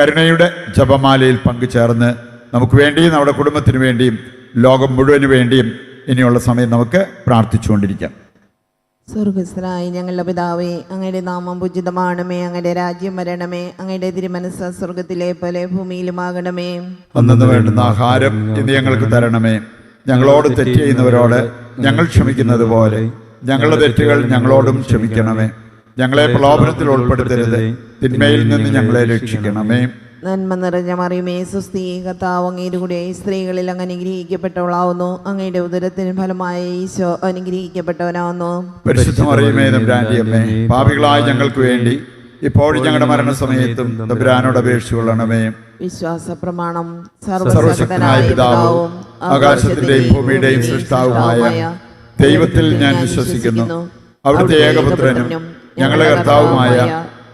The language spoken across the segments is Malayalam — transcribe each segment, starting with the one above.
കരുണയുടെ ജപമാലയിൽ പങ്കുചേർന്ന് നമുക്ക് വേണ്ടിയും നമ്മുടെ കുടുംബത്തിന് വേണ്ടിയും ലോകം മുഴുവൻ വേണ്ടിയും ഇനിയുള്ള സമയം നമുക്ക് പ്രാർത്ഥിച്ചുകൊണ്ടിരിക്കാം. സ്വർഗസ്രായി ഞങ്ങളുടെ പിതാവേ അങ്ങയുടെ നാമം പൂജിതമാണമേ അങ്ങയുടെ രാജ്യം വരണമേ അങ്ങയുടെ തിരുമനസ് സ്വർഗത്തിലെ പോലെ ഭൂമിയിലുമാകണമേ. അന്നു വേണ്ടുന്ന ആഹാരം ഇന്ന് ഞങ്ങൾക്ക് തരണമേ. ഞങ്ങളോട് തെറ്റ് ചെയ്യുന്നവരോട് ഞങ്ങൾ ക്ഷമിക്കുന്നത് പോലെ ഞങ്ങളുടെ തെറ്റുകൾ ഞങ്ങളോടും ക്ഷമിക്കണമേ. ഞങ്ങളെ പ്രലോഭനത്തിൽ ഉൾപ്പെടുത്തരുത്. തിന്മയിൽ നിന്ന് ഞങ്ങളെ രക്ഷിക്കണമേ നന്മ നിറഞ്ഞ മറിയുമേ സുസ്ഥീ കത്താവ് അങ്ങയുടെ കൂടെ സ്ത്രീകളിൽ അങ്ങ് അനുഗ്രഹിക്കപ്പെട്ടവളാവുന്നു. അങ്ങയുടെ ഉദരത്തിന് ഫലമായ ഈശോ അനുഗ്രഹിക്കപ്പെട്ടവനാവുന്നു. പരിശുദ്ധമറിയമേ തമ്പുരാന്റെ അമ്മേ പാപികളായ ഞങ്ങൾക്ക് വേണ്ടി ഇപ്പോഴും ഞങ്ങളുടെ മരണസമയത്തും തമ്പുരാനോട് അപേക്ഷ കൊള്ളണമേ വിശ്വാസ പ്രമാണം സർവശക്തനായ പിതാവും ആകാശത്തിന്റെയും ഭൂമിയുടെയും സൃഷ്ടാവുമായ ദൈവത്തിൽ ഞാൻ വിശ്വസിക്കുന്നു. അവിടുത്തെ ഏകപുത്രനും ഞങ്ങളുടെ കർത്താവുമായ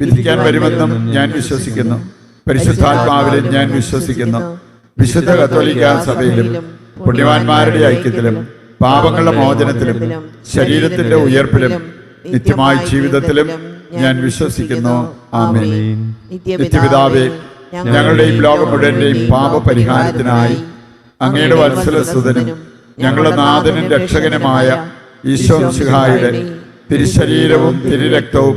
വിധിക്കാൻ വരുമെന്നും ഞാൻ വിശ്വസിക്കുന്നു. പരിശുദ്ധാത്മാവിലും ഞാൻ വിശ്വസിക്കുന്നു. വിശുദ്ധ കത്തോലിക്ക സഭയിലും പുണ്യവാന്മാരുടെ ഐക്യത്തിലും പാപങ്ങളുടെ മോചനത്തിലും ശരീരത്തിന്റെ ഉയർപ്പിലും നിത്യമായ ജീവിതത്തിലും ഞാൻ വിശ്വസിക്കുന്നു. നിത്യപിതാവേ ഞങ്ങളുടെയും ലോകം മുഴുവന്റെയും പാപപരിഹാരത്തിനായി അങ്ങയുടെ വത്സലസുതനും ഞങ്ങളുടെ നാഥനും രക്ഷകനുമായ ഈശോ സിഹായുടെ തിരുശരീരവും തിരുരക്തവും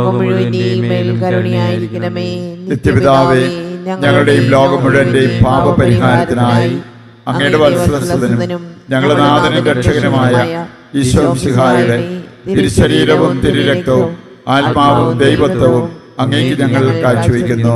ലോകം മുഴുവന്റെയും മേൽ കരുണയായിരിക്കണമേ. നിത്യപിതാവേ ഞങ്ങളുടെയും ലോകം മുഴുവന്റെയും പാപപരിഹാരത്തിനായി അങ്ങയുടെ വത്സലസുതനും ഞങ്ങളുടെ നാഥനും രക്ഷകനുമായ ഈശോ സിഹായുടെ തിരുശരീരവും തിരുരക്തവും ആത്മാവും ദൈവത്വവും അങ്ങേക്ക് ഞങ്ങൾ കാഴ്ചവെക്കുന്നു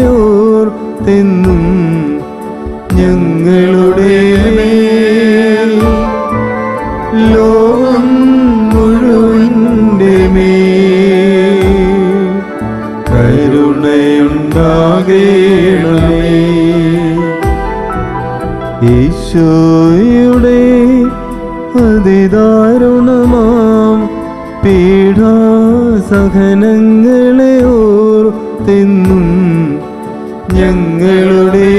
ഓർത്തെന്നും ഞങ്ങളുടെ ലോകം മുഴുവന്റെ മേ കരുണയുണ്ടാകേണമേ. ഈശോയുടെ അതിദാരുണമാം പീഠാസഹനങ്ങളെ ഞങ്ങളുടെ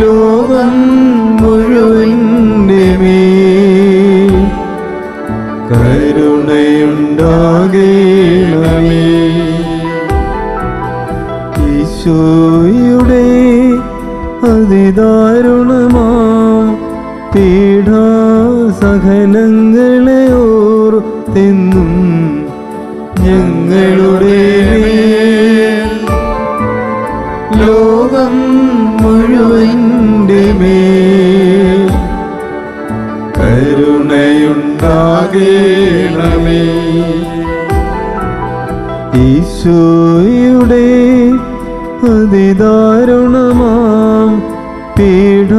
ലോകം മുഴുവന്റെ മേ കരുണയുണ്ടാകേണമേ. ഈശോയുടെ പീഠ പീഠാസഹനങ്ങളെ ഈശോയുടെ അതിദാരുണമാം പീഠാസഹനങ്ങളെ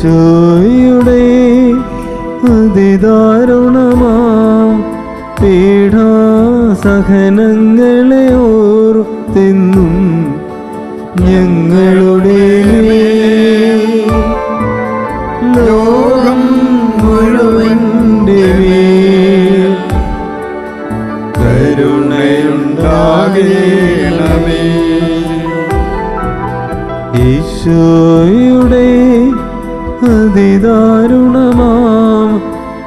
ഈശോയുടെ അതിദാരുണമാം പീഠാസഹനങ്ങളെ ഓർത്തിന്നും ഞങ്ങളുടെ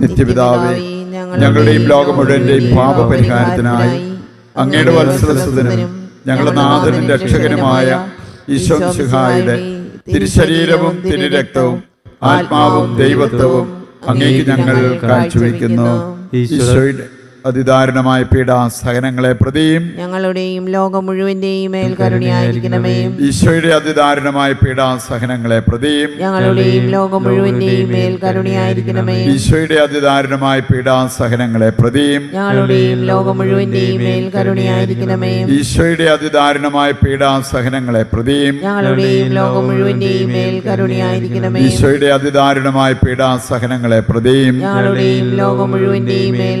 നിത്യപിതാവേ ഞങ്ങളുടെയും ലോകം മുഴുവന്റെയും പാപപരിഹാരത്തിനായി അങ്ങയുടെ വത്സരസ്വതനും ഞങ്ങളുടെ നാഥനും രക്ഷകനുമായ ഈശോ സിഹായുടെ തിരുശരീരവും തിരുരക്തവും ആത്മാവും ദൈവത്വവും അങ്ങേക്ക് ഞങ്ങൾ കാഴ്ചവെക്കുന്നു. ഈശോയുടെ അതിദാരുണമായ പീഡാസഹനങ്ങളെ പ്രതിയും ഞങ്ങളുടെയും ലോകം മുഴുവന്റെയും മേൽ കരുണയായിരിക്കണമേ. ഈശോയുടെ അതിദാരുണമായ പീഡാസഹനങ്ങളെ പ്രതിയും ഞങ്ങളുടെയും ലോകം മുഴുവന്റെയും മേൽ കരുണയായിരിക്കണമേ. ഈശോയുടെ അതിദാരുണമായ പീഡാസഹനങ്ങളെ പ്രതിയും ഞങ്ങളുടെയും ലോകം മുഴുവന്റെയും മേൽ കരുണയായിരിക്കണമേ. ഈശോയുടെ അതിദാരുണമായ പീഡാസഹനങ്ങളെ പ്രതിയും ഞങ്ങളുടെയും ലോകം മുഴുവന്റെയും മേൽ കരുണയായിരിക്കണമേ. ഈശോയുടെ അതിദാരുണമായ പീഡാസഹനങ്ങളെ പ്രതിയും ഞങ്ങളുടെയും ലോകം മുഴുവന്റെയും മേൽ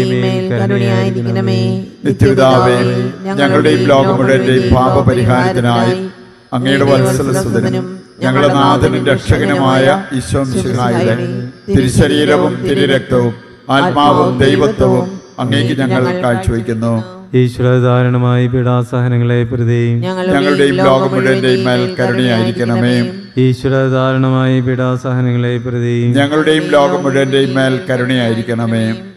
മേൽ കരുണയായിരിക്കണമേ നിത്യപിതാവേ ഞങ്ങളുടെയും ലോകം മുഴുവന്റെയും പാപപരിഹാരത്തിനായി അങ്ങയുടെ വത്സലസുതനും ഞങ്ങളുടെ നാഥനും രക്ഷകനുമായ ഈശോ മിശിഹായുടെ തിരുശരീരവും തിരുരക്തവും ആത്മാവും ദൈവത്വവും അങ്ങേക്ക് ഞങ്ങൾ കാഴ്ചവെക്കുന്നു. ഈശ്വരധാരണമായി പീഡാസഹനങ്ങളെ പ്രതി. ഞങ്ങളുടെയും ലോകം മുഴുവന്റെയും മേൽ കരുണയായിരിക്കണമേ. ഈശ്വരധാരണമായി പീഡാസഹനങ്ങളെ പ്രതി. ഞങ്ങളുടെയും ലോകം മുഴുവന്റെയും മേൽ കരുണയായിരിക്കണമേ.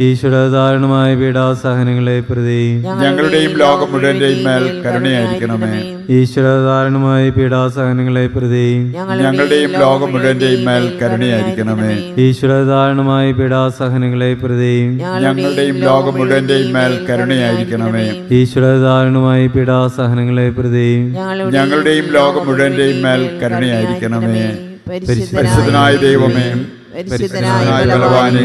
ഈശ്വരധാരണമായ പീഡാസഹനങ്ങളെ പ്രതി. ഞങ്ങളുടെയും ലോകം മുഴുവന്റെയും മേൽ കരുണയായിരിക്കണമേ. ഈശ്വരധാരണമായ പീഡാസഹനങ്ങളെ പ്രതി. ഞങ്ങളുടെയും ലോകം മുഴുവന്റെയും മേൽ കരുണയായിരിക്കണമേ. ഈശ്വരധാരണമായ പീഡാസഹനങ്ങളെ പ്രതി. ഞങ്ങളുടെയും ലോകം മുഴുവന്റെയും മേൽ കരുണയായിരിക്കണമേ. ഈശ്വരധാരണമായ പീഡാസഹനങ്ങളെ പ്രതി. ഞങ്ങളുടെയും ലോകം മുഴുവന്റെയും മേൽ കരുണയായിരിക്കണമേ. പരിശുദ്ധനായ ദൈവമേ പരിശുദ്ധനായ പരിശുദ്ധനായ ബലവാനെ